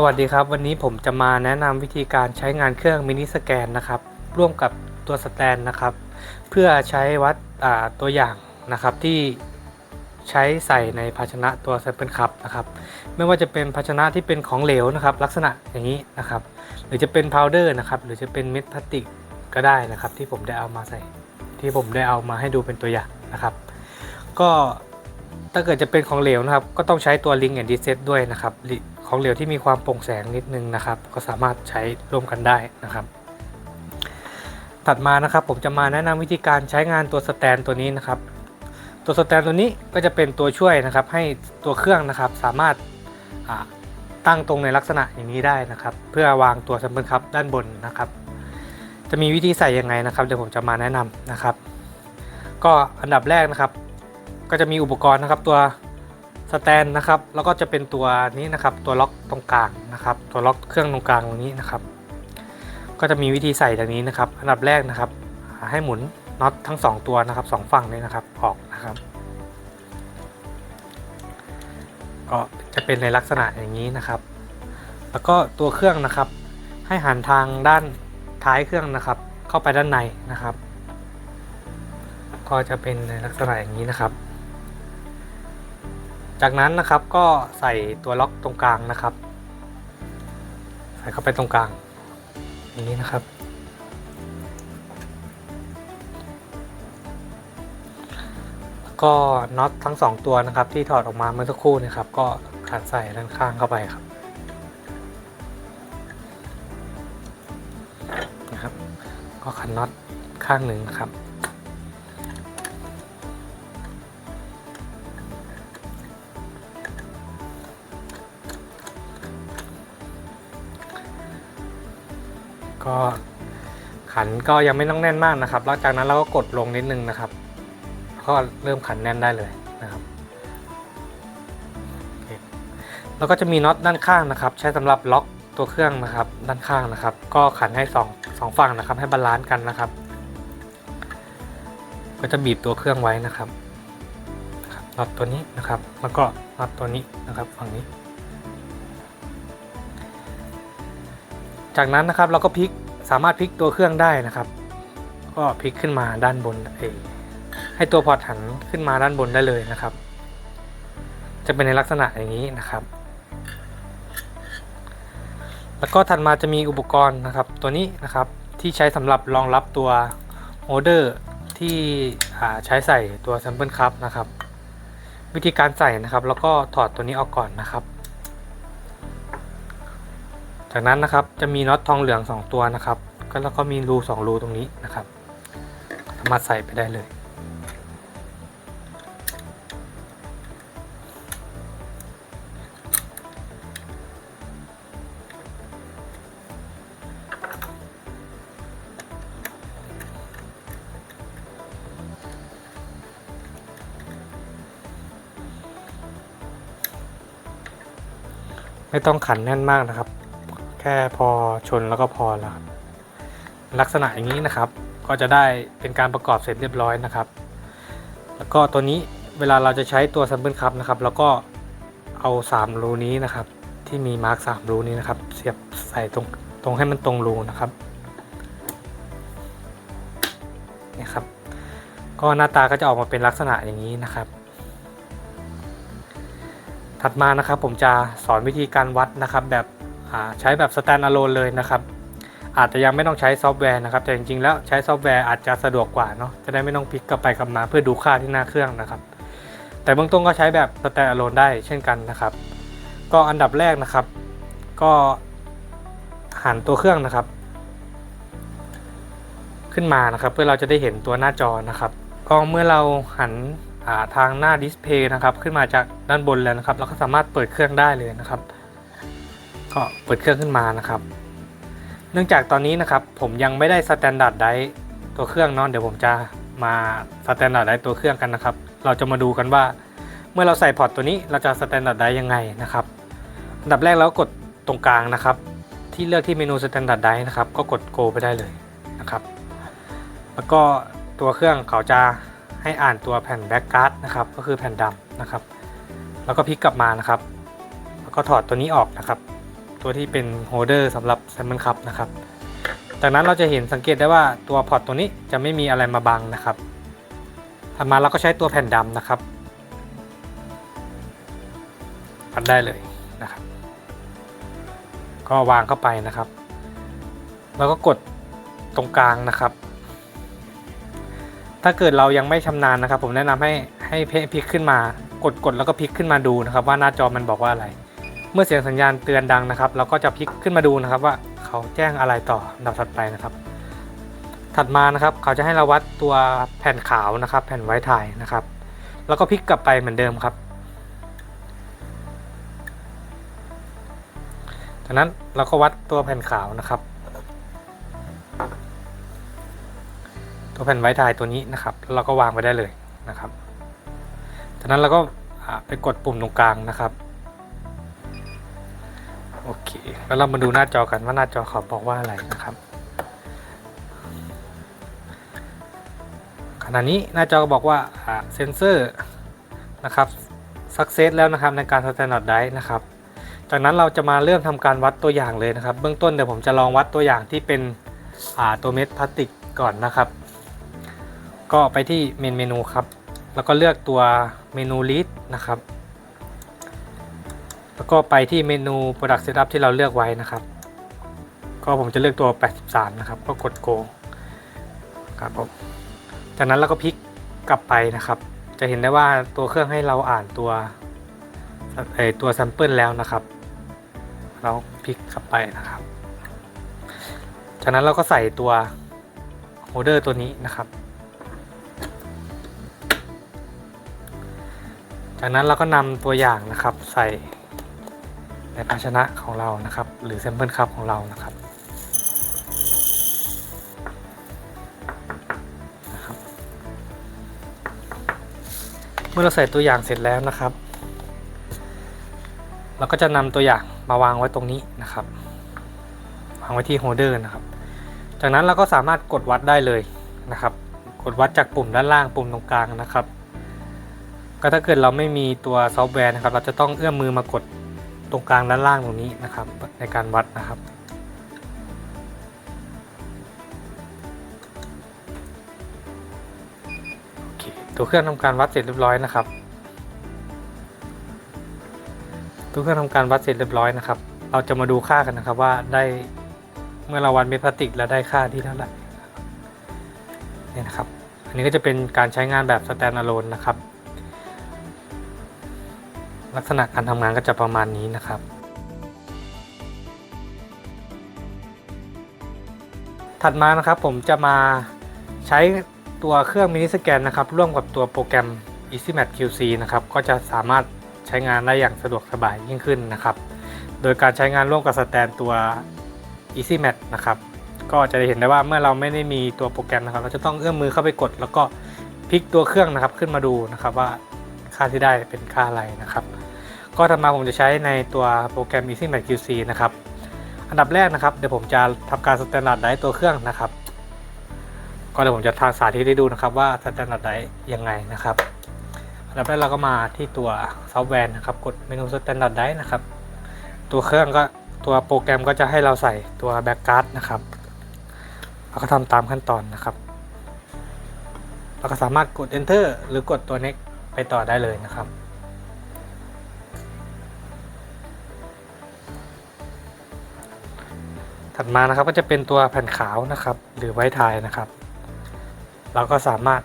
สวัสดีครับ วันนี้ผมจะมาแนะนำวิธีการใช้งานเครื่องมินิสแกนนะครับ ร่วมกับตัวสแตนนะครับ เพื่อใช้วัดตัวอย่างนะครับที่ใช้ใส่ในภาชนะตัว Sample Cup นะครับ ไม่ว่าจะเป็นภาชนะที่เป็นของเหลวนะครับ ลักษณะอย่างนี้นะครับ หรือจะเป็นพาวเดอร์นะครับหรือจะเป็นเม็ดพลาสติกก็ได้นะครับ ที่ผมได้เอามาใส่ ที่ผมได้เอามาให้ดูเป็นตัวอย่างนะครับ ก็ถ้าเกิดจะเป็นของเหลวนะครับ ก็ต้องใช้ตัว Link and Reset ด้วยนะครับ ของเหลวที่มีความโปร่งแสงนิดนึงนะครับ ก็สามารถใช้ร่วมกันได้นะครับ ถัดมานะครับผมจะมาแนะนำวิธีการใช้งานตัวสแตนตัวนี้นะครับ ตัวสแตนตัวนี้ก็จะเป็นตัวช่วยนะครับ ให้ตัวเครื่องนะครับสามารถตั้งตรงในลักษณะอย่างนี้ได้นะครับ เพื่อวางตัวซัมเปิลคัพด้านบนนะครับ จะมีวิธีใส่ยังไงนะครับเดี๋ยวผมจะมาแนะนำนะครับ ก็อันดับแรกนะครับ ก็จะมีอุปกรณ์นะครับตัว สแตนนะครับแล้วก็จะเป็นตัวนี้นะครับตัวล็อกตรงกลางนะครับ ตัวล็อกเครื่องตรงกลางตรงนี้นะครับ ก็จะมีวิธีใส่ดังนี้นะครับ อันดับแรกนะครับให้หมุนน็อตทั้ง 2 ตัวนะครับสองฝั่งเลยนะครับออกนะครับ ก็จะเป็นในลักษณะอย่างนี้นะครับ แล้วก็ตัวเครื่องนะครับ ให้หันทางด้านท้ายเครื่องนะครับ เข้าไปด้านในนะครับ ก็จะเป็นในลักษณะอย่างนี้นะครับ จากนั้นนะครับก็ใส่ตัวล็อกตรงกลางนะครับ ใส่เข้าไปตรงกลางอย่างนี้นะครับก็น็อตทั้ง 2 ตัวนะครับ ที่ถอดออกมาเมื่อสักครู่นะครับ ก็ขันใส่ด้านข้างเข้าไปครับนะครับ ก็ขันน็อตข้างหนึ่งนะครับ ก็ขันก็ยังไม่ต้องแน่นมากนะครับแล้วจากนั้นเราก็กดลงนิดนึงนะครับ ก็เริ่มขันแน่นได้เลยนะครับแล้วก็จะมีน็อตด้านข้างนะครับ ใช้สำหรับล็อกตัวเครื่องนะครับ ด้านข้างนะครับ ก็ขันให้สองสองฝั่งนะครับ ให้บาลานซ์กันนะครับ ก็จะบีบตัวเครื่องไว้นะครับนะครับน็อตตัวนี้นะครับ แล้วก็น็อตตัวนี้นะครับ ฝั่งนี้ จากนั้นนะครับเราก็พลิกสามารถพลิกตัวเครื่องได้นะครับ ก็พลิกขึ้นมาด้านบนเองให้ตัวพอร์ตหันขึ้นมาด้านบนได้เลยนะครับ จะเป็นในลักษณะอย่างนี้นะครับ แล้วก็ถัดมาจะมีอุปกรณ์นะครับ ตัวนี้นะครับที่ใช้สำหรับรองรับตัวโฮเดอร์ที่ใช้ใส่ตัว Sample Cup นะครับ วิธีการใส่นะครับ แล้วก็ถอดตัวนี้ออกก่อนนะครับ จากนั้นนะครับจะมีน็อตทองเหลือง 2 ตัวนะครับก็แล้วก็มีรู2รูตรงนี้นะครับสามารถใส่ไปได้เลย ไม่ต้องขันแน่นมากนะครับ แค่พอชนแล้วก็พอแล้วลักษณะอย่างนี้นะครับ ก็จะได้เป็นการประกอบเสร็จเรียบร้อยนะครับ แล้วก็ตัวนี้เวลาเราจะใช้ตัวซัมเปิลคัพนะครับ แล้วก็เอา3รูนี้นะครับ ที่มีมาร์กสามรูนี้นะครับ เสียบใส่ตรงตรงให้มันตรงรูนะครับนี่ครับ ก็หน้าตาก็จะออกมาเป็นลักษณะอย่างนี้นะครับ ถัดมานะครับผมจะสอนวิธีการวัดนะครับแบบ ใช้แบบสแตนด์อะโลนเลยนะครับ อาจจะยังไม่ต้องใช้ซอฟต์แวร์นะครับ แต่จริงๆ แล้วใช้ซอฟต์แวร์อาจจะสะดวกกว่าเนาะจะได้ไม่ต้องพลิกกลับไปกลับมาเพื่อดูค่าที่หน้าเครื่องนะครับ แต่เบื้องต้นก็ใช้แบบสแตนด์อะโลนได้เช่นกันนะครับ ก็อันดับแรกนะครับ ก็หันตัวเครื่องนะครับ ขึ้นมานะครับ เพื่อเราจะได้เห็นตัวหน้าจอนะครับก็เมื่อเราหันทางหน้าดิสเพย์นะครับ ขึ้นมาจากด้านบนแล้วนะครับ เราก็สามารถเปิดเครื่องได้เลยนะครับ ก็เปิดเครื่องขึ้นมานะครับ เนื่องจากตอนนี้นะครับผมยังไม่ได้สแตนดาร์ดไดตัวเครื่องเนาะเดี๋ยวผมจะมาสแตนดาร์ดไดตัวเครื่องกันนะครับ เราจะมาดูกันว่า เมื่อเราใส่พอร์ตตัวนี้เราจะสแตนดาร์ดไดยังไงนะครับอันดับแรกเรากดตรงกลางนะครับ ที่เลือกที่เมนูสแตนดาร์ดไดนะครับ ก็กด go ไปได้เลยนะครับ แล้วก็ตัวเครื่องเขาจะให้อ่านตัวแผ่นแบ็กการ์ดนะครับ ก็คือแผ่นดำนะครับ แล้วก็พลิกกลับมานะครับ แล้วก็ถอดตัวนี้ออกนะครับ ตัวที่เป็นโฮเดอร์สำหรับแซมเปิลคัพนะครับ จากนั้นเราจะเห็นสังเกตได้ว่าตัวพอร์ตตัวนี้จะไม่มีอะไรมาบังนะครับถัดมาเราก็ใช้ตัวแผ่นดำนะครับปัดได้เลยนะครับ ก็วางเข้าไปนะครับ แล้วก็กดตรงกลางนะครับ ถ้าเกิดเรายังไม่ชำนาญนะครับ ผมแนะนำให้ให้เพพลิกขึ้นมา กดกดแล้วก็พลิกขึ้นมาดูนะครับ ว่าหน้าจอมันบอกว่าอะไร เมื่อเสียงสัญญาณเตือนดังนะครับ เราก็จะพลิกขึ้นมาดูนะครับว่าเขาแจ้งอะไรต่อดับถัดไปนะครับ ถัดมานะครับเขาจะให้เราวัดตัวแผ่นขาวนะครับ แผ่นไว้ถ่ายนะครับ แล้วก็พลิกกลับไปเหมือนเดิมครับ จากนั้นเราก็วัดตัวแผ่นขาวนะครับ ตัวแผ่นไว้ถ่ายตัวนี้นะครับแล้วเราก็วางไปได้เลยนะครับ จากนั้นเราก็ไปกดปุ่มตรงกลางนะครับ เคแล้วเรามาดูหน้าจอกันว่าหน้าจอเขาบอกว่าอะไรนะครับขณะนี้หน้าจอบอกว่าเซนเซอร์นะครับสักเซสแล้วนะครับในการสแตนดาร์ดไดนะครับ จากนั้นเราจะมาเริ่มทำการวัดตัวอย่างเลยนะครับ เบื้องต้นเดี๋ยวผมจะลองวัดตัวอย่างที่เป็นอ่าตัวเม็ดพลาสติกก่อนนะครับ ก็ไปที่เมนเมนูครับ แล้วก็เลือกตัวเมนูลิสต์นะครับ แล้วก็ไปที่เมนู Product Setup ที่เราเลือกไว้นะครับ ก็ผมจะเลือกตัว 83 นะครับ ก็กด Go ครับผมจากนั้นเราก็พลิกกลับไปนะครับ จะเห็นได้ว่าตัวเครื่องให้เราอ่านตัวเออตัว Sample แล้วนะครับ เราพลิกกลับไปนะครับ จากนั้นเราก็ใส่ตัวโฮเดอร์ตัวนี้นะครับ จากนั้นเราก็นำตัวอย่างนะครับใส่ ในภาชนะของเรานะครับ หรือแซมเปิลคัพของเรานะครับนะครับ เมื่อเราใส่ตัวอย่างเสร็จแล้วนะครับ เราก็จะนำตัวอย่างมาวางไว้ตรงนี้นะครับ วางไว้ที่โฮเดอร์นะครับ จากนั้นเราก็สามารถกดวัดได้เลยนะครับ กดวัดจากปุ่มด้านล่างปุ่มตรงกลางนะครับ ก็ถ้าเกิดเราไม่มีตัวซอฟต์แวร์นะครับ เราจะต้องเอื้อมมือมากด ตรงกลางด้านล่างตรงนี้นะครับ ในการวัดนะครับ โอเค ตัวเครื่องทำการวัดเสร็จเรียบร้อยนะครับ ตัวเครื่องทำการวัดเสร็จเรียบร้อยนะครับ เราจะมาดูค่ากันนะครับว่าได้เมื่อเราวัดเม็ดพลาสติกแล้วได้ค่าที่เท่าไหร่นี่นะครับ อันนี้ก็จะเป็นการใช้งานแบบ standalone นะครับ ลักษณะการทำงานก็จะประมาณนี้นะครับ ถัดมานะครับผมจะมาใช้ตัวเครื่องมินิสแกนนะครับ ร่วมกับตัวโปรแกรม EasyMat QC นะครับ ก็จะสามารถใช้งานได้อย่างสะดวกสบายยิ่งขึ้นนะครับ โดยการใช้งานร่วมกับสแตนตัว EasyMat นะครับ ก็จะได้เห็นได้ว่าเมื่อเราไม่ได้มีตัวโปรแกรมนะครับ เราจะต้องเอื้อมมือเข้าไปกด แล้วก็พลิกตัวเครื่องนะครับขึ้นมาดูนะครับว่าค่าที่ได้เป็นค่าอะไรนะครับ ก็ทำมาผมจะใช้ในตัวโปรแกรม EasyMat QC นะครับ อันดับแรกนะครับ เดี๋ยวผมจะทำการสแตนดาร์ดไดตัวเครื่องนะครับก็เดี๋ยวผมจะทางสาธิตให้ดูนะครับว่าสแตนดาร์ดไดยังไงนะครับ อันดับแรกเราก็มาที่ตัวซอฟต์แวร์นะครับ กดเมนูสแตนดาร์ดไดนะครับ ตัวเครื่องก็ตัวโปรแกรมก็จะให้เราใส่ตัวแบ็กการ์ดนะครับเราก็ทำตามขั้นตอนนะครับ เราก็สามารถกด enter หรือกดตัว next ไปต่อได้เลยนะครับ ถัดมานะครับก็จะเป็นตัวแผ่นขาวนะครับ หรือไว้ทายนะครับ เราก็สามารถ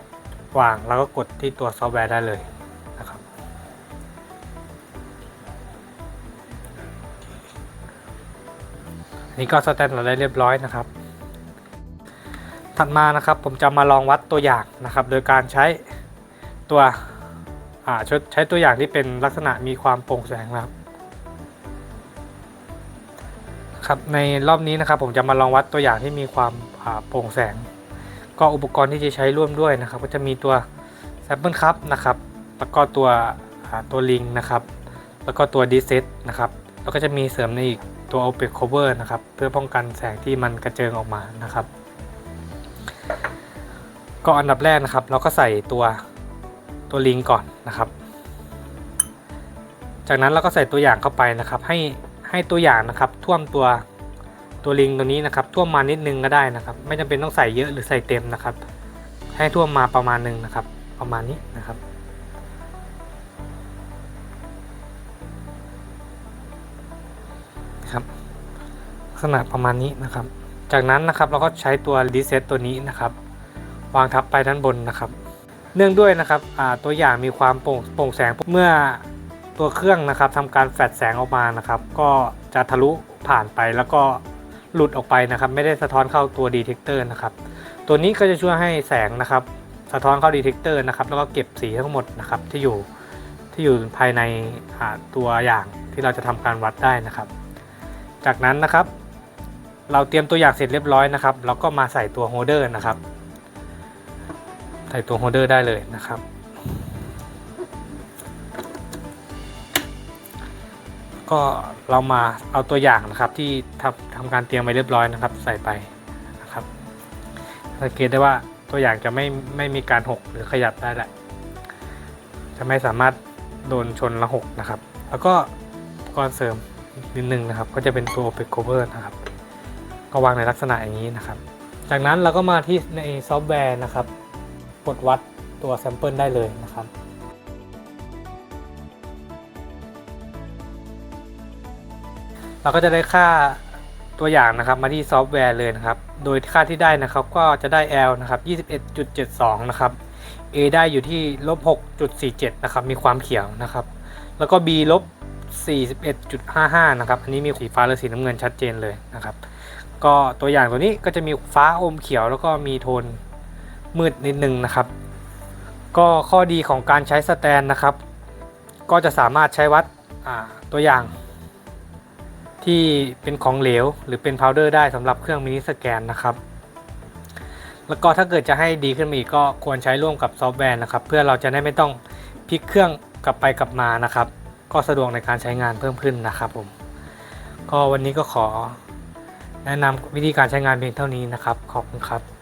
วางแล้วก็กดที่ตัวซอฟต์แวร์ได้เลยนะครับนนี้ก็สแตนดาร์ดได้เรียบร้อยนะครับ ถัดมานะครับผมจะมาลองวัดตัวอย่างนะครับ โดยการใช้ตัวอ่าใช้ตัวอย่างที่เป็นลักษณะมีความโปร่งแสงนะครับ ครับในรอบนี้นะครับผมจะมาลองวัดตัวอย่างที่มีความโปร่งแสง ก็อุปกรณ์ที่จะใช้ร่วมด้วยนะครับ ก็จะมีตัว Sample Cup นะครับแล้วก็ตัวตัวลิงนะครับ แล้วก็ตัว d s e t นะครับแล้วก็จะมีเสริมในอีกตัว OPEC Cover นะครับเพื่อป้องกันแสงที่มันกระเจิงออกมานะครับ ก็อันดับแรกนะครับ เราก็ใส่ตัวตัวลิงก่อนนะครับ จากนั้นเราก็ใส่ตัวอย่างเข้าไปนะครับให้ ให้ตัวอย่างนะครับท่วมตัวตัวลิงตัวนี้นะครับท่วมมานิดนึงก็ได้นะครับ ไม่จำเป็นต้องใส่เยอะหรือใส่เต็มนะครับ ให้ท่วมมาประมาณนึงนะครับ ประมาณนี้นะครับ ครับลักษณะประมาณนี้นะครับ จากนั้นนะครับเราก็ใช้ตัวรีเซ็ตตัวนี้นะครับ วางทับไปด้านบนนะครับ เนื่องด้วยนะครับตัวอย่างมีความโปร่งโปร่งแสงเมื่อ ตัวเครื่องนะครับทำการแฟลชแสงออกมานะครับ ก็จะทะลุผ่านไปแล้วก็หลุดออกไปนะครับ ไม่ได้สะท้อนเข้าตัวดีเทคเตอร์นะครับ ตัวนี้ก็จะช่วยให้แสงนะครับ สะท้อนเข้าดีเทคเตอร์นะครับ แล้วก็เก็บสีทั้งหมดนะครับที่อยู่ที่อยู่ภายในตัวอย่างที่เราจะทำการวัดได้นะครับ จากนั้นนะครับ เราเตรียมตัวอย่างเสร็จเรียบร้อยนะครับ เราก็มาใส่ตัวโฮเดอร์นะครับ ใส่ตัวโฮเดอร์ได้เลยนะครับ ก็เรามาเอาตัวอย่างนะครับที่ทำทำการเตรียมไว้เรียบร้อยนะครับ ใส่ไปนะครับสังเกตได้ว่าตัวอย่างจะไม่ไม่มีการหกหรือขยับได้แหละจะไม่สามารถโดนชนละหกนะครับ แล้วก็อุปกรณ์เสริมอีกนิดนึงนะครับ ก็จะเป็นตัว OPEC cover นะครับ ก็วางในลักษณะอย่างนี้นะครับ จากนั้นเราก็มาที่ในซอฟต์แวร์นะครับกดวัดตัวแซมเปิลได้เลยนะครับ เราก็จะได้ค่าตัวอย่างนะครับมาที่ซอฟต์แวร์เลยนะครับ โดยค่าที่ได้นะครับก็จะได้ L นะครับ21.72 นะครับ A ได้อยู่ที่ลบ6.47 นะครับ มีความเขียวนะครับ แล้วก็ B ลบ41.55 นะครับ อันนี้มีสีฟ้าหรือสีน้ำเงินชัดเจนเลยนะครับ ก็ตัวอย่างตัวนี้ก็จะมีฟ้าอมเขียวแล้วก็มีโทนมืดนิดนึงนะครับ ก็ข้อดีของการใช้สแตนนะครับ ก็จะสามารถใช้วัดตัวอย่าง ที่เป็นของเหลว หรือเป็นพาวเดอร์ได้สำหรับเครื่องมินิสแกนนะครับแล้วก็ถ้าเกิดจะให้ดีขึ้นมาอีกก็ควรใช้ร่วมกับซอฟต์แวร์นะครับเพื่อเราจะได้ไม่ต้องพลิกเครื่องกลับไปกลับมานะครับ ก็สะดวกในการใช้งานเพิ่มขึ้นนะครับผมก็วันนี้ก็ขอแนะนำวิธีการใช้งานเพียงเท่านี้นะครับ ขอบคุณครับ